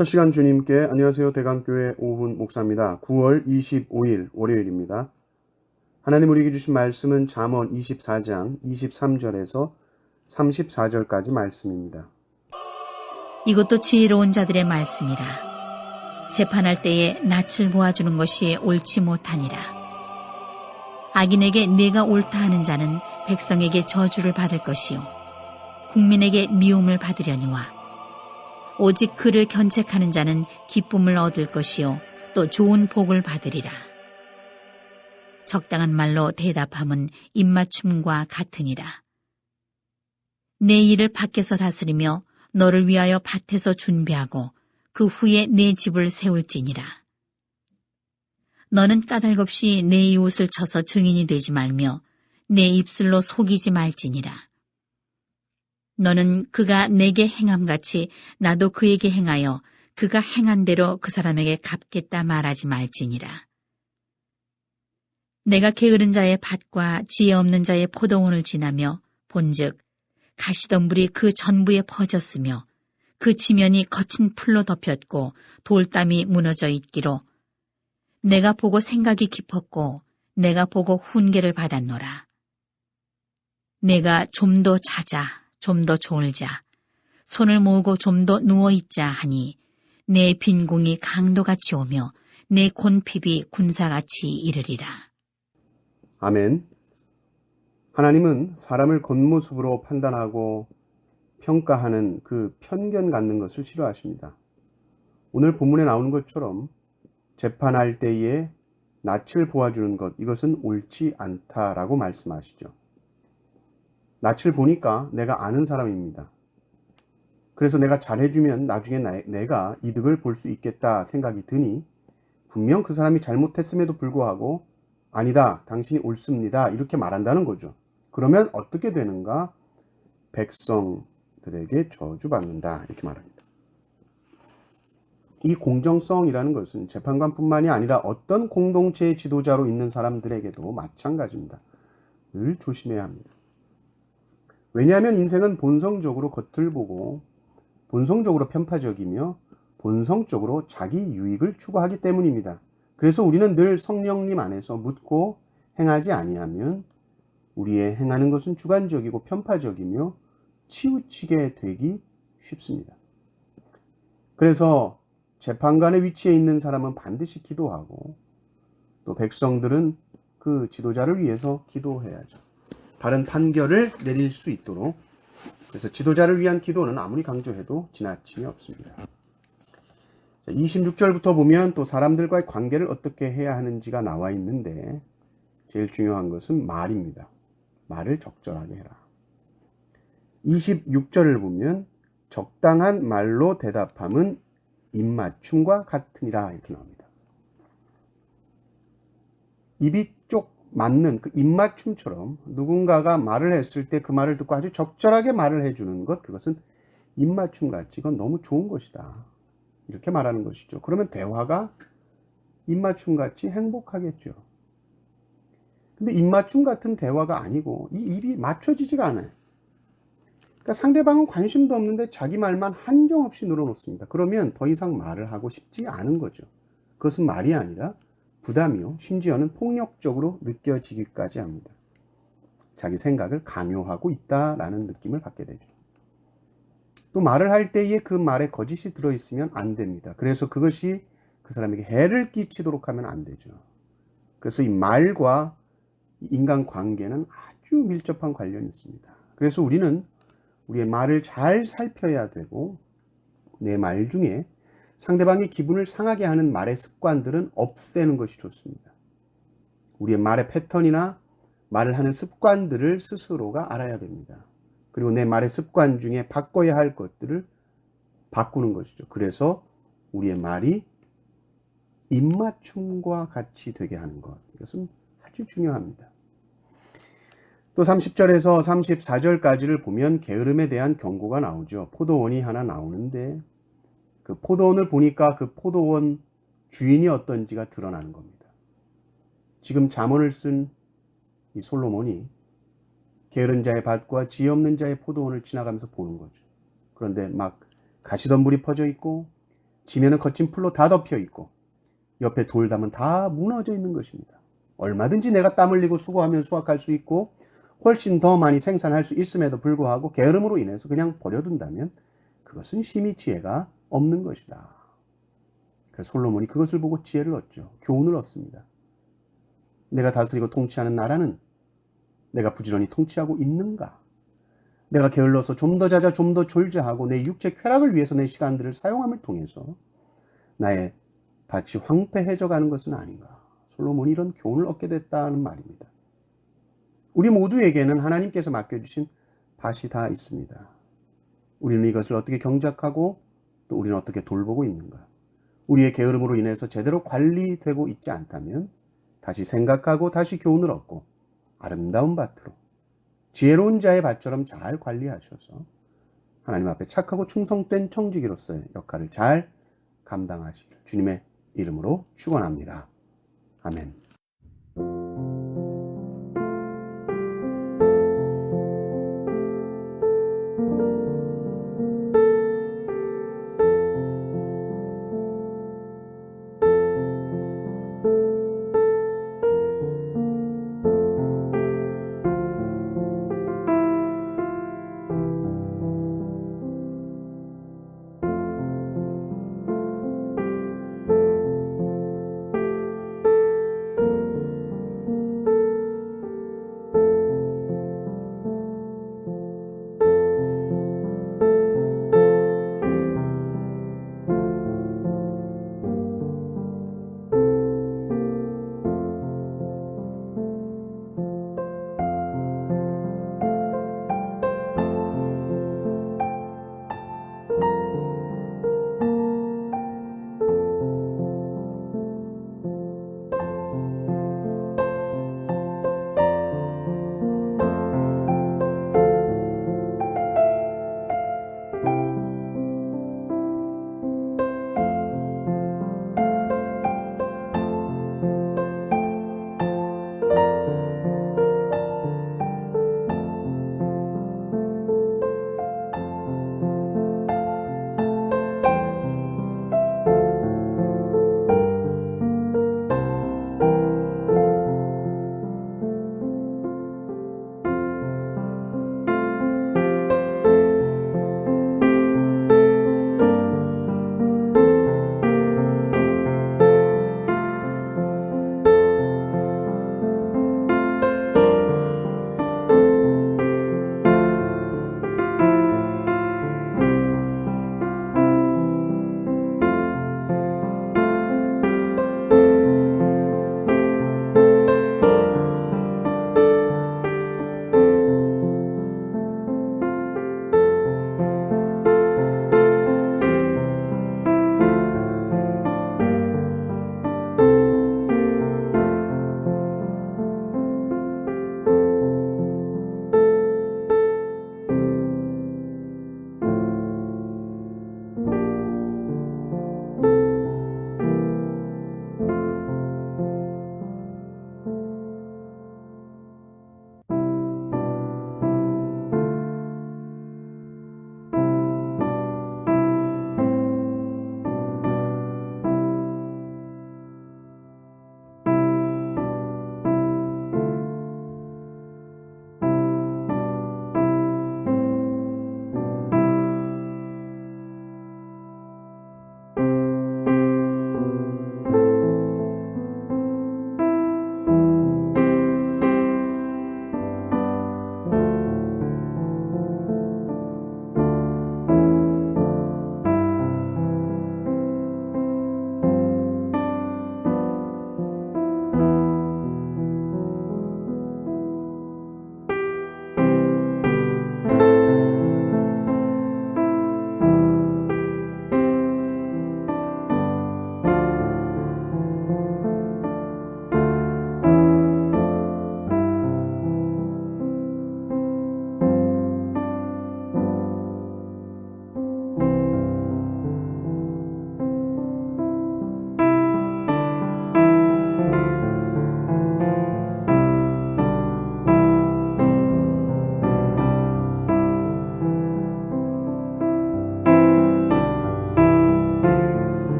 첫 시간 주님께 안녕하세요. 대강교회 오훈 목사입니다. 9월 25일 월요일입니다. 하나님 우리에게 주신 말씀은 잠언 24장 23절에서 34절까지 말씀입니다. 이것도 지혜로운 자들의 말씀이라. 재판할 때에 낯을 보아주는 것이 옳지 못하니라. 악인에게 내가 옳다 하는 자는 백성에게 저주를 받을 것이요. 국민에게 미움을 받으려니와. 오직 그를 견책하는 자는 기쁨을 얻을 것이요. 또 좋은 복을 받으리라. 적당한 말로 대답함은 입맞춤과 같으니라. 내 일을 밖에서 다스리며 너를 위하여 밭에서 준비하고 그 후에 내 집을 세울지니라. 너는 까닭없이 내 이웃을 쳐서 증인이 되지 말며 내 입술로 속이지 말지니라. 너는 그가 내게 행함같이 나도 그에게 행하여 그가 행한 대로 그 사람에게 갚겠다 말하지 말지니라. 내가 게으른 자의 밭과 지혜 없는 자의 포도원을 지나며 본즉 가시덤불이 그 전부에 퍼졌으며 그 지면이 거친 풀로 덮였고 돌담이 무너져 있기로 내가 보고 생각이 깊었고 내가 보고 훈계를 받았노라. 내가 좀 더 자자, 좀 더 졸자, 손을 모으고 좀 더 누워있자 하니 내 빈궁이 강도같이 오며 내 곤핍이 군사같이 이르리라. 아멘. 하나님은 사람을 겉모습으로 판단하고 평가하는 그 편견 갖는 것을 싫어하십니다. 오늘 본문에 나오는 것처럼 재판할 때에 낯을 보아주는 것, 이것은 옳지 않다라고 말씀하시죠. 낯을 보니까 내가 아는 사람입니다. 그래서 내가 잘해주면 나중에 나, 내가 이득을 볼 수 있겠다 생각이 드니 분명 그 사람이 잘못했음에도 불구하고 아니다, 당신이 옳습니다. 이렇게 말한다는 거죠. 그러면 어떻게 되는가? 백성들에게 저주받는다. 이렇게 말합니다. 이 공정성이라는 것은 재판관뿐만이 아니라 어떤 공동체의 지도자로 있는 사람들에게도 마찬가지입니다. 늘 조심해야 합니다. 왜냐하면 인생은 본성적으로 겉을 보고 본성적으로 편파적이며 본성적으로 자기 유익을 추구하기 때문입니다. 그래서 우리는 늘 성령님 안에서 묻고 행하지 아니하면 우리의 행하는 것은 주관적이고 편파적이며 치우치게 되기 쉽습니다. 그래서 재판관의 위치에 있는 사람은 반드시 기도하고 또 백성들은 그 지도자를 위해서 기도해야죠. 바른 판결을 내릴 수 있도록 그래서 지도자를 위한 기도는 아무리 강조해도 지나침이 없습니다. 26절부터 보면 또 사람들과의 관계를 어떻게 해야 하는지가 나와 있는데 제일 중요한 것은 말입니다. 말을 적절하게 해라. 26절을 보면 적당한 말로 대답함은 입맞춤과 같으니라 이렇게 나옵니다. 입이 쪽 맞는 그 입맞춤처럼 누군가가 말을 했을 때 그 말을 듣고 아주 적절하게 말을 해주는 것 그것은 입맞춤 같이 이건 너무 좋은 것이다. 이렇게 말하는 것이죠. 그러면 대화가 입맞춤 같이 행복하겠죠. 근데 입맞춤 같은 대화가 아니고 이 입이 맞춰지지가 않아요. 그러니까 상대방은 관심도 없는데 자기 말만 한정없이 늘어놓습니다. 그러면 더 이상 말을 하고 싶지 않은 거죠. 그것은 말이 아니라 부담이요. 심지어는 폭력적으로 느껴지기까지 합니다. 자기 생각을 강요하고 있다라는 느낌을 받게 되죠. 또 말을 할 때에 그 말에 거짓이 들어있으면 안 됩니다. 그래서 그것이 그 사람에게 해를 끼치도록 하면 안 되죠. 그래서 이 말과 인간 관계는 아주 밀접한 관련이 있습니다. 그래서 우리는 우리의 말을 잘 살펴야 되고 내 말 중에 상대방의 기분을 상하게 하는 말의 습관들은 없애는 것이 좋습니다. 우리의 말의 패턴이나 말을 하는 습관들을 스스로가 알아야 됩니다. 그리고 내 말의 습관 중에 바꿔야 할 것들을 바꾸는 것이죠. 그래서 우리의 말이 입맞춤과 같이 되게 하는 것. 이것은 아주 중요합니다. 또 30절에서 34절까지를 보면 게으름에 대한 경고가 나오죠. 포도원이 하나 나오는데 그 포도원을 보니까 그 포도원 주인이 어떤지가 드러나는 겁니다. 지금 잠언을 쓴 이 솔로몬이 게으른 자의 밭과 지혜 없는 자의 포도원을 지나가면서 보는 거죠. 그런데 막 가시덤불이 퍼져 있고 지면은 거친 풀로 다 덮여 있고 옆에 돌담은 다 무너져 있는 것입니다. 얼마든지 내가 땀 흘리고 수고하면 수확할 수 있고 훨씬 더 많이 생산할 수 있음에도 불구하고 게으름으로 인해서 그냥 버려둔다면 그것은 심히 지혜가 없는 것이다. 그래서 솔로몬이 그것을 보고 지혜를 얻죠. 교훈을 얻습니다. 내가 다스리고 통치하는 나라는 내가 부지런히 통치하고 있는가? 내가 게을러서 좀 더 자자 좀 더 졸자하고 내 육체 쾌락을 위해서 내 시간들을 사용함을 통해서 나의 밭이 황폐해져 가는 것은 아닌가? 솔로몬이 이런 교훈을 얻게 됐다는 말입니다. 우리 모두에게는 하나님께서 맡겨주신 밭이 다 있습니다. 우리는 이것을 어떻게 경작하고 또 우리는 어떻게 돌보고 있는가? 우리의 게으름으로 인해서 제대로 관리되고 있지 않다면 다시 생각하고 다시 교훈을 얻고 아름다운 밭으로 지혜로운 자의 밭처럼 잘 관리하셔서 하나님 앞에 착하고 충성된 청지기로서의 역할을 잘 감당하시길 주님의 이름으로 축원합니다. 아멘.